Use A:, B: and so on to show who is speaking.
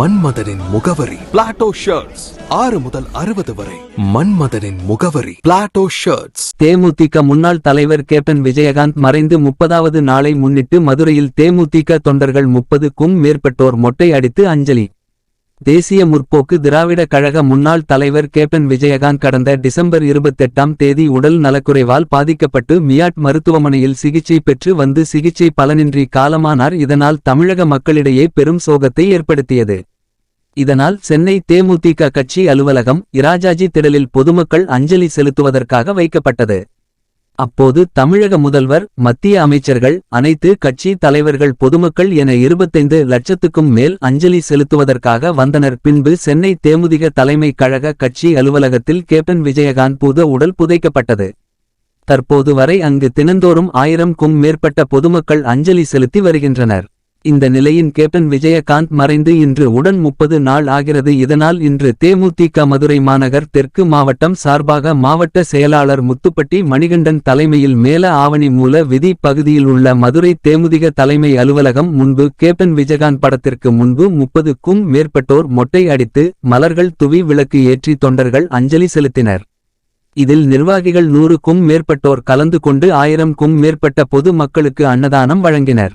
A: மன்மதனின் முகவரி. Plato shirts ஆறு முதல் அறுபது வரை. மன்மதனின் முகவரி. பிளாட்டோ ஷர்ட்ஸ்
B: தேமுதிக முன்னாள் தலைவர் கேப்டன் விஜயகாந்த் மறைந்து முப்பதாவது நாளை முன்னிட்டு மதுரையில் தேமுதிக தொண்டர்கள் முப்பதுக்கும் மேற்பட்டோர் மொட்டை அடித்து அஞ்சலி. தேசிய முற்போக்கு திராவிட கழக முன்னாள் தலைவர் கேப்டன் விஜயகாந்த் கடந்த டிசம்பர் இருபத்தெட்டாம் தேதி உடல் நலக்குறைவால் பாதிக்கப்பட்டு மியாட் மருத்துவமனையில் சிகிச்சை பெற்று வந்து சிகிச்சை பலனின்றி காலமானார். இதனால் தமிழக மக்களிடையே பெரும் சோகத்தை ஏற்படுத்தியது. இதனால் சென்னை தேமுதிக கட்சி அலுவலகம் இராஜாஜி திடலில் பொதுமக்கள் அஞ்சலி செலுத்துவதற்காக வைக்கப்பட்டது. அப்போது தமிழக முதல்வர் மத்திய அமைச்சர்கள் அனைத்து கட்சி தலைவர்கள் பொதுமக்கள் என இருபத்தைந்து லட்சத்துக்கும் மேல் அஞ்சலி செலுத்துவதற்காக வந்தனர். பின்பு சென்னை தேமுதிக தலைமை கழக கட்சி அலுவலகத்தில் கேப்டன் விஜயகாந்த் பூத உடல் புதைக்கப்பட்டது. தற்போது வரை அங்கு தினந்தோறும் ஆயிரம்க்கும் மேற்பட்ட பொதுமக்கள் அஞ்சலி செலுத்தி வருகின்றனர். இந்த நிலையின் கேப்டன் விஜயகாந்த் மறைந்து இன்று உடன் முப்பது நாள் ஆகிறது. இதனால் இன்று தேமுதிக மதுரை மாநகர் தெற்கு மாவட்டம் சார்பாக மாவட்ட செயலாளர் முத்துப்பட்டி மணிகண்டன் தலைமையில் மேல ஆவணி மூல விதி பகுதியில் உள்ள மதுரை தேமுதிக தலைமை அலுவலகம் முன்பு கேப்டன் விஜயகாந்த் படத்திற்கு முன்பு முப்பதுக்கும் மேற்பட்டோர் மொட்டை அடித்து மலர்கள் துவி விளக்கு ஏற்றி தொண்டர்கள் அஞ்சலி செலுத்தினர். இதில் நிர்வாகிகள் நூறுக்கும் மேற்பட்டோர் கலந்து கொண்டு ஆயிரம்க்கும் மேற்பட்ட பொது மக்களுக்கு அன்னதானம் வழங்கினர்.